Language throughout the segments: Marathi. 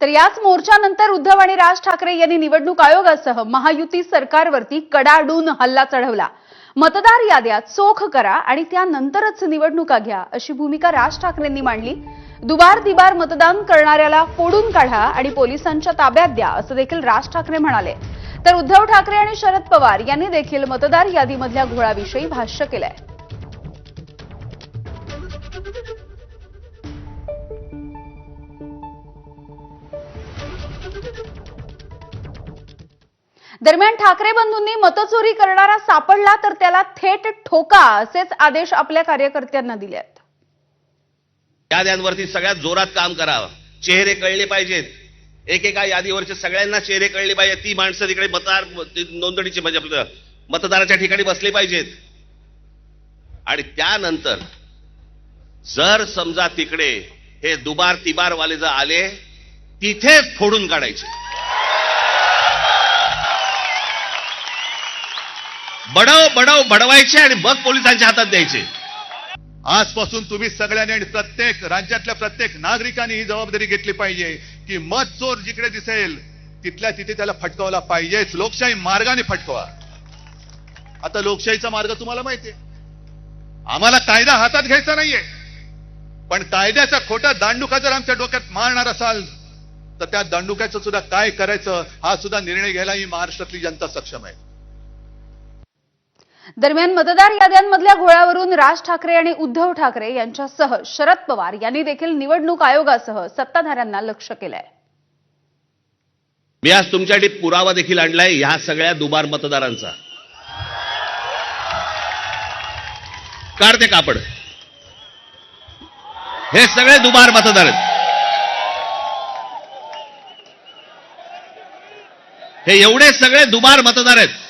तर याच मोर्चानंतर उद्धव आणि राज ठाकरे यांनी निवडणूक आयोगासह महायुती सरकारवरती कडाडून हल्ला चढवला. मतदार याद्या चोख करा आणि त्यानंतरच निवडणुका घ्या अशी भूमिका राज ठाकरेंनी मांडली. दुबार दिबार मतदान करणाऱ्याला फोडून काढा आणि पोलिसांच्या ताब्यात द्या असं देखील राज ठाकरे म्हणाले. तर उद्धव ठाकरे आणि शरद पवार यांनी देखील मतदार यादीमधल्या घोळाविषयी भाष्य केलंय. दरम्यान ठाकरे बंधूंनी मतचोरी करणारा सापडला तर त्याला थेट ठोका असेच आदेश आपल्या कार्यकर्त्यांना दिले आहेत. याद्यांवरती सगळ्यात जोरात काम करावं. चेहरे कळले पाहिजेत. एकेका यादीवरचे सगळ्यांना चेहरे कळले पाहिजेत. ती माणसं तिकडे मतदार नोंदणीची म्हणजे आपलं मतदाराच्या ठिकाणी बसले पाहिजेत. आणि त्यानंतर जर समजा तिकडे हे दुबार तिबार वाले जर आले तिथेच फोडून काढायचे. बडव बडव बडवायचे आणि मग पोलिसांच्या हातात द्यायचे. आजपासून तुम्ही सगळ्यांनी आणि प्रत्येक राज्यातल्या प्रत्येक नागरिकांनी ही जबाबदारी घेतली पाहिजे की मत चोर जिकडे दिसेल तिथल्या तिथे त्याला फटकावला पाहिजेच. लोकशाही मार्गाने फटकवा. आता लोकशाहीचा मार्ग तुम्हाला माहितीये आम्हाला कायदा हातात घ्यायचा नाहीये. पण कायद्याचा खोटा दांडुका जर आमच्या डोक्यात मारणार असाल तर त्या दांडुक्याचं सुद्धा काय करायचं हा सुद्धा निर्णय घ्यायला ही महाराष्ट्रातली जनता सक्षम आहे. दरम्यान मतदार याद्यांमधल्या घोळावरून राज ठाकरे आणि उद्धव ठाकरे यांच्यासह शरद पवार यांनी देखील निवडणूक आयोगासह सत्ताधाऱ्यांना लक्ष केलंय. मी आज तुमच्यासाठी पुरावा देखील आणलाय ह्या सगळ्या दुबार मतदारांचा. काढते कापड. हे सगळे दुबार मतदार आहेत. हे एवढे सगळे दुबार मतदार आहेत.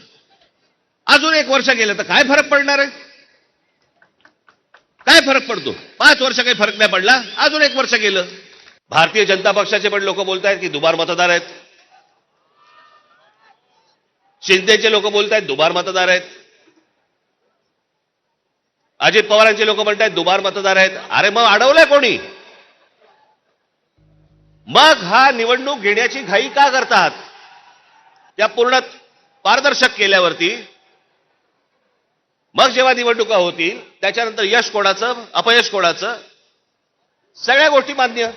अजून एक वर्ष गेलं तर काय फरक पडणार आहे? काय फरक पडतो? पाच वर्ष काही फरक नाही पडला. अजून एक वर्ष गेलं. भारतीय जनता पक्षाचे पण लोक बोलत आहेत की दुबार मतदार आहेत. शिंदेचे लोक बोलत आहेत दुबार मतदार आहेत. अजित पवारांचे लोक म्हणत आहेत दुबार मतदार आहेत. अरे मग अडवलंय कोणी? मग हा निवडणूक घेण्याची घाई का करतात? त्या पूर्ण पारदर्शक केल्यावरती मग जेव्हा निवडणुका होतील त्याच्यानंतर यश कोणाचं अपयश कोणाचं? सगळ्या गोष्टी मान्य.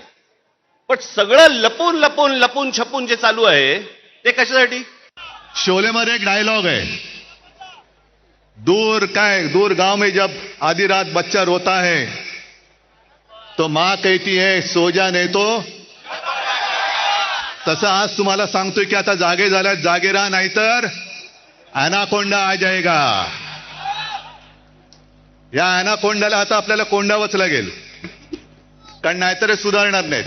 पण सगळं लपून लपून लपून छपून जे चालू आहे ते कशासाठी? शोलेमध्ये एक डायलॉग आहे. दूर काय दूर गांव में जब आधी रात बच्चा रोता है तो मां कहती है सो जा नहीं तो. तसं आज तुम्हाला सांगतोय की आता जागे झाल्यात जागे राहा नाहीतर अनाकोंडा आ जाएगा या अनाकोंडाला आता आपल्याला कोंडावंच लागेल कारण नाहीतर सुधारणार नाहीत.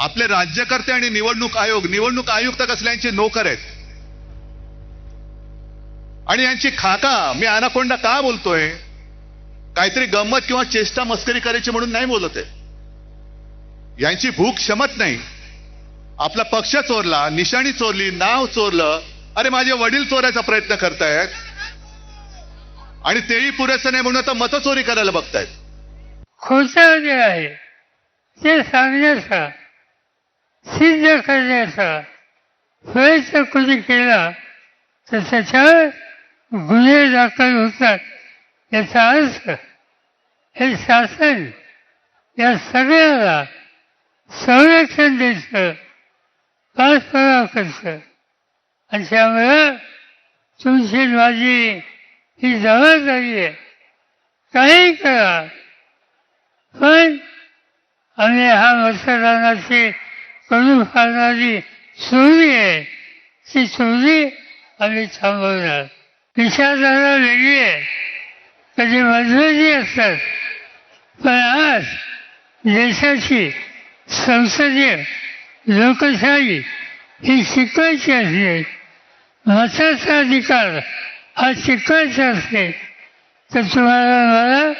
आपले राज्यकर्ते आणि निवडणूक आयोग निवडणूक आयुक्त कसल्यांचे नोकर आहेत. आणि यांची खाका मी आनाकोंडा का बोलतोय? काहीतरी गंमत किंवा चेष्टा मस्करी करायची म्हणून नाही बोलत आहे. यांची भूक क्षमत नाही. आपला पक्ष चोरला निशाणी चोरली नाव चोरलं. अरे माझे वडील चोरायचा प्रयत्न करतायत. आणि तेही पुरेसं नाही म्हणून आता मतचोरी करायला बघतायत. खोटं जे आहे ते सांगण्याचा सिद्ध करण्याचा प्रयत्न कोणी केला तर त्याच्यावर गुन्हे दाखल होतात याचा अर्थ हे शासन या सगळ्याला संरक्षण द्यायचं पाठपुरावा करतं. आणि त्यामुळे तुमची माझी ही जबाबदारी आहे. काही करा. पण आम्ही हा मतदानाची करून फाडणारी चोरी आहे. ती चोरी आम्ही थांबवणार. विचारधारा वेगळी आहे. कधी मजबूती असतात. पण आज देशाची संसदीय लोकशाही ही शिकवायची असली मताचा अधिकार हा शिकवायचा असते. तर तुम्हाला मला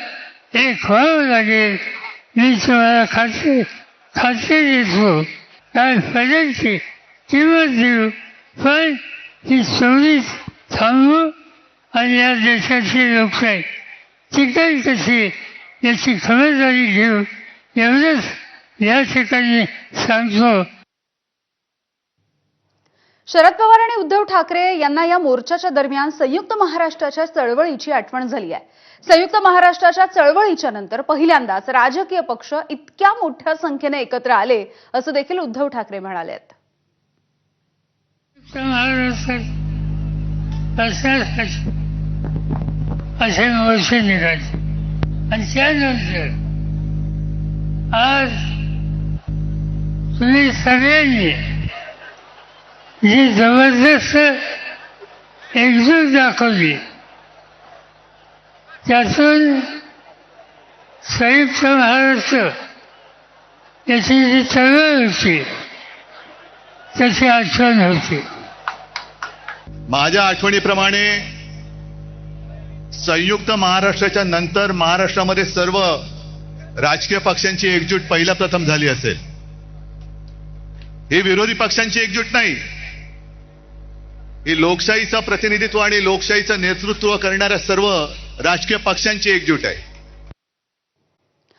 एक व्हावं लागेल. मी तुम्हाला खात्री खात्री देतो. काय फरकची किंमत देऊ. पण ही चोरी थांबू आणि या देशाची लोकशाही टिकेल कशी याची खबरदारी घेऊ. एवढंच या ठिकाणी सांगतो. शरद पवार आणि उद्धव ठाकरे यांना या मोर्चाच्या दरम्यान संयुक्त महाराष्ट्राच्या चळवळीची आठवण झाली आहे. संयुक्त महाराष्ट्राच्या चळवळीच्या नंतर पहिल्यांदाच राजकीय पक्ष इतक्या मोठ्या संख्येने एकत्र आले असं देखील उद्धव ठाकरे म्हणालेत. महाराष्ट्रात असे मोर्चे निघाले. आणि त्यानंतर आज तुम्ही सगळ्यांनी जी जबरदस्त एकजूट दाखवली. त्यातून संयुक्त महाराष्ट्र याची जी चळवळ होती त्याची आठवण होती. माझ्या आठवणीप्रमाणे संयुक्त महाराष्ट्राच्या नंतर महाराष्ट्रामध्ये सर्व राजकीय पक्षांची एकजूट पहिल्या प्रथम झाली असेल. ही विरोधी पक्षांची एकजूट नाही. ही लोकशाहीचा प्रतिनिधित्व आणि लोकशाहीचं नेतृत्व करणाऱ्या सर्व राजकीय पक्षांची एकजूट आहे.